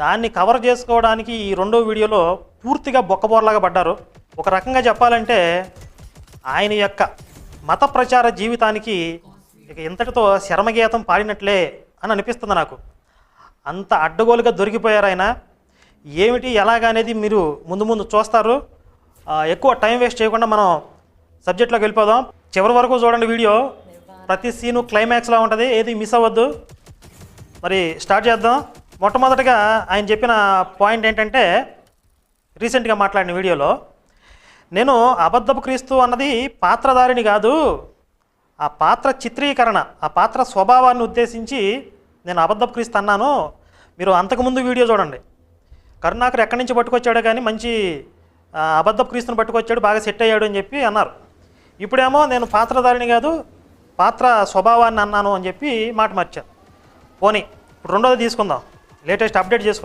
దాన్ని కవర్ చేసుకోవడానికి ఈ రెండో వీడియోలో పూర్తిగా బొక్కబోర్లాగా పడ్డారు. ఒక రకంగా చెప్పాలంటే ఆయన యొక్క మత ప్రచార జీవితానికి ఇక ఇంతటితో శరమగీతం పాడినట్లే అని అనిపిస్తుంది నాకు. అంత అడ్డగోలుగా దొరికిపోయారు ఆయన. ఏమిటి ఎలాగనేది మీరు ముందు ముందు చూస్తారు. ఎక్కువ టైం వేస్ట్ చేయకుండా మనం సబ్జెక్ట్లోకి వెళ్ళిపోదాం. చివరి వరకు చూడండి వీడియో. ప్రతి సీను క్లైమాక్స్లా ఉంటుంది. ఏది మిస్ అవ్వద్దు. మరి స్టార్ట్ చేద్దాం. మొట్టమొదటిగా ఆయన చెప్పిన పాయింట్ ఏంటంటే రీసెంట్గా మాట్లాడిన వీడియోలో నేను అబద్ధపు క్రీస్తు అన్నది పాత్రధారిని కాదు ఆ పాత్ర చిత్రీకరణ ఆ పాత్ర స్వభావాన్ని ఉద్దేశించి నేను అబద్ధపు క్రీస్తు అన్నాను. మీరు అంతకుముందు వీడియో చూడండి. కరుణాకర్ ఎక్కడి నుంచి పట్టుకొచ్చాడో కానీ మంచి అబద్ధపు క్రీస్తుని పట్టుకొచ్చాడు బాగా సెట్ అయ్యాడు అని చెప్పి అన్నారు. ఇప్పుడేమో నేను పాత్రధారిని కాదు పాత్ర స్వభావాన్ని అన్నాను అని చెప్పి మాట మార్చాను పోనీ ఇప్పుడు రెండోది తీసుకుందాం. లేటెస్ట్ అప్డేట్ చేసుకుందాం